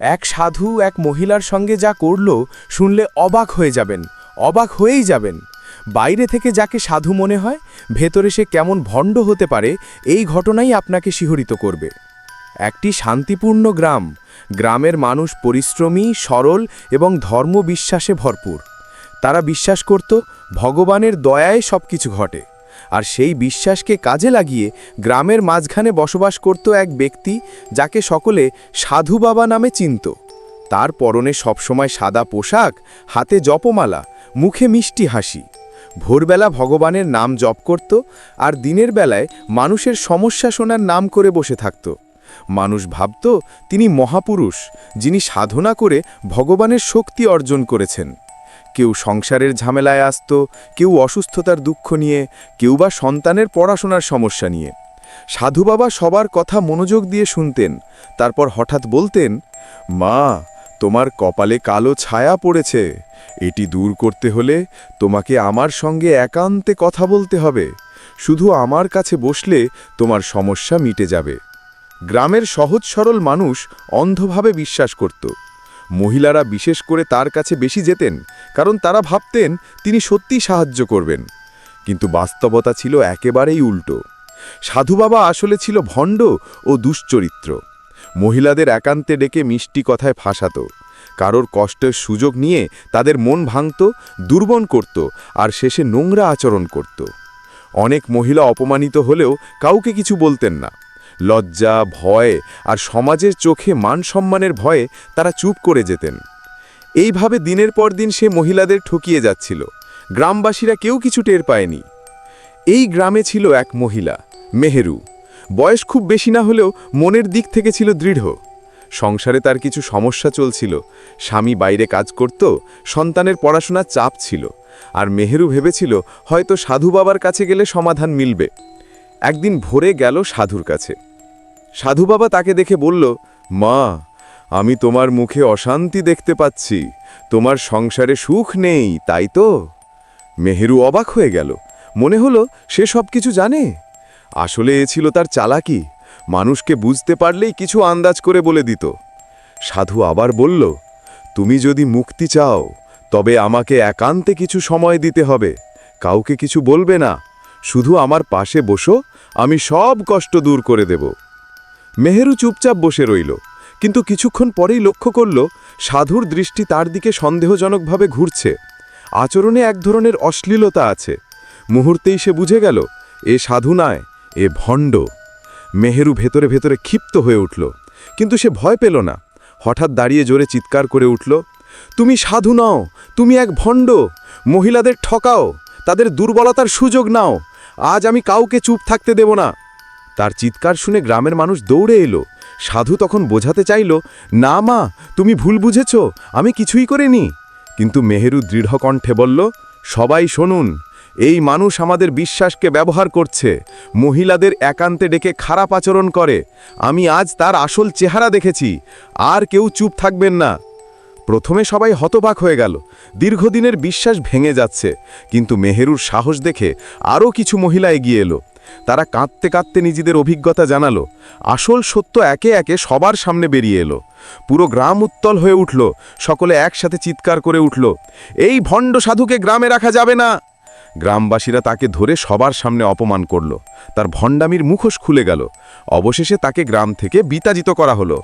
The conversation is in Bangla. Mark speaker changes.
Speaker 1: এক সাধু এক মহিলার সঙ্গে যা করল, শুনলে অবাক হয়ে যাবেন, অবাক হয়েই যাবেন। বাইরে থেকে যাকে সাধু মনে হয়, ভেতরে সে কেমন ভণ্ড হতে পারে, এই ঘটনাই আপনাকে শিহরিত করবে। একটি শান্তিপূর্ণ গ্রাম, গ্রামের মানুষ পরিশ্রমী, সরল এবং ধর্মবিশ্বাসে ভরপুর। তারা বিশ্বাস করত, ভগবানের দয়ায় সব কিছু ঘটে। আর সেই বিশ্বাসকে কাজে লাগিয়ে গ্রামের মাঝখানে বসবাস করত এক ব্যক্তি যাকে সকলে সাধু বাবা নামে চিনত। তার পরনে সবসময় সাদা পোশাক, হাতে জপমালা, মুখে মিষ্টি হাসি। ভোরবেলা ভগবানের নাম জপ করত আর দিনের বেলায় মানুষের সমস্যা শোনার নাম করে বসে থাকত। মানুষ ভাবত তিনি মহাপুরুষ, যিনি সাধনা করে ভগবানের শক্তি অর্জন করেছেন। কেউ সংসারের ঝামেলায় আসত, কেউ অসুস্থতার দুঃখ নিয়ে, কেউ বা সন্তানের পড়াশোনার সমস্যা নিয়ে। সাধু বাবা সবার কথা মনোযোগ দিয়ে শুনতেন, তারপর হঠাৎ বলতেন, মা, তোমার কপালে কালো ছায়া পড়েছে, এটি দূর করতে হলে তোমাকে আমার সঙ্গে একান্তে কথা বলতে হবে, শুধু আমার কাছে বসলে তোমার সমস্যা মিটে যাবে। গ্রামের সহজ সরল মানুষ অন্ধভাবে বিশ্বাস করত। মহিলারা বিশেষ করে তার কাছে বেশি যেতেন, কারণ তারা ভাবতেন তিনি সত্যি সাহায্য করবেন। কিন্তু বাস্তবতা ছিল একেবারেই উল্টো। সাধু বাবা আসলে ছিল ভণ্ড ও দুশ্চরিত্র। মহিলাদের একান্তে ডেকে মিষ্টি কথায় ফাঁসাত। কারোর কষ্টের সুযোগ নিয়ে তাদের মন ভাঙত দুর্বন করত আর শেষে নোংরা আচরণ করত। অনেক মহিলা অপমানিত হলেও কাউকে কিছু বলতেন না। লজ্জা, ভয় আর সমাজের চোখে মান সম্মানের ভয়ে তারা চুপ করে যেতেন। এইভাবে দিনের পর দিন সে মহিলাদের ঠকিয়ে যাচ্ছিল। গ্রামবাসীরা কেউ কিছু টের পায়নি। এই গ্রামে ছিল এক মহিলা, মেহেরু। বয়স খুব বেশি না হলেও মনের দিক থেকে ছিল দৃঢ়। সংসারে তার কিছু সমস্যা চলছিল। স্বামী বাইরে কাজ করত, সন্তানের পড়াশোনার চাপ ছিল। আর মেহেরু ভেবেছিল, হয়তো সাধু বাবার কাছে গেলে সমাধান মিলবে। একদিন ভোরে গেল সাধুর কাছে। সাধু বাবা তাকে দেখে বলল, মা, আমি তোমার মুখে অশান্তি দেখতে পাচ্ছি। তোমার সংসারে সুখ নেই, তাই তো? মেহেরু অবাক হয়ে গেল। মনে হলো, সে সব কিছু জানে। আসলে এ ছিল তার চালাকি। মানুষকে বুঝতে পারলেই কিছু আন্দাজ করে বলে দিত। সাধু আবার বলল, তুমি যদি মুক্তি চাও, তবে আমাকে একান্তে কিছু সময় দিতে হবে। কাউকে কিছু বলবে না। শুধু আমার পাশে বসো, আমি সব কষ্ট দূর করে দেব। মেহেরু চুপচাপ বসে রইল, কিন্তু কিছুক্ষণ পরেই লক্ষ্য করল, সাধুর দৃষ্টি তার দিকে সন্দেহজনকভাবে ঘুরছে। আচরণে এক ধরনের অশ্লীলতা আছে। মুহূর্তেই সে বুঝে গেল, এ সাধু নয়, এ ভণ্ড। মেহেরু ভেতরে ভেতরে ক্ষিপ্ত হয়ে উঠল, কিন্তু সে ভয় পেল না। হঠাৎ দাঁড়িয়ে জোরে চিৎকার করে উঠল, তুমি সাধু নও, তুমি এক ভণ্ড। মহিলাদের ঠকাও, তাদের দুর্বলতার সুযোগ নাও। আজ আমি কাউকে চুপ থাকতে দেব না। তার চিৎকার শুনে গ্রামের মানুষ দৌড়ে এলো। সাধু তখন বোঝাতে চাইল, না মা, তুমি ভুল বুঝেছ, আমি কিছুই করিনি। কিন্তু মেহেরু দৃঢ় কণ্ঠে বলল, সবাই শুনুন, এই মানুষ আমাদের বিশ্বাসকে ব্যবহার করছে, মহিলাদের একান্তে ডেকে খারাপ আচরণ করে। আমি আজ তার আসল চেহারা দেখেছি, আর কেউ চুপ থাকবেন না। প্রথমে সবাই হতবাক হয়ে গেল, দীর্ঘদিনের বিশ্বাস ভেঙে যাচ্ছে, কিন্তু মেহেরুর সাহস দেখে আরও কিছু মহিলা এগিয়ে এলো। তারা কাঁদতে কাঁদতে নিজেদের অভিজ্ঞতা জানালো। আসল সত্য একে একে সবার সামনে বেরিয়ে এলো। পুরো গ্রাম উত্তল হয়ে উঠল। সকলে একসাথে চিৎকার করে উঠল, এই ভণ্ড সাধুকে গ্রামে রাখা যাবে না! গ্রামবাসীরা তাকে ধরে সবার সামনে অপমান করল। তার ভণ্ডামির মুখোশ খুলে গেল। অবশেষে তাকে গ্রাম থেকে বিতাজিত করা হলো।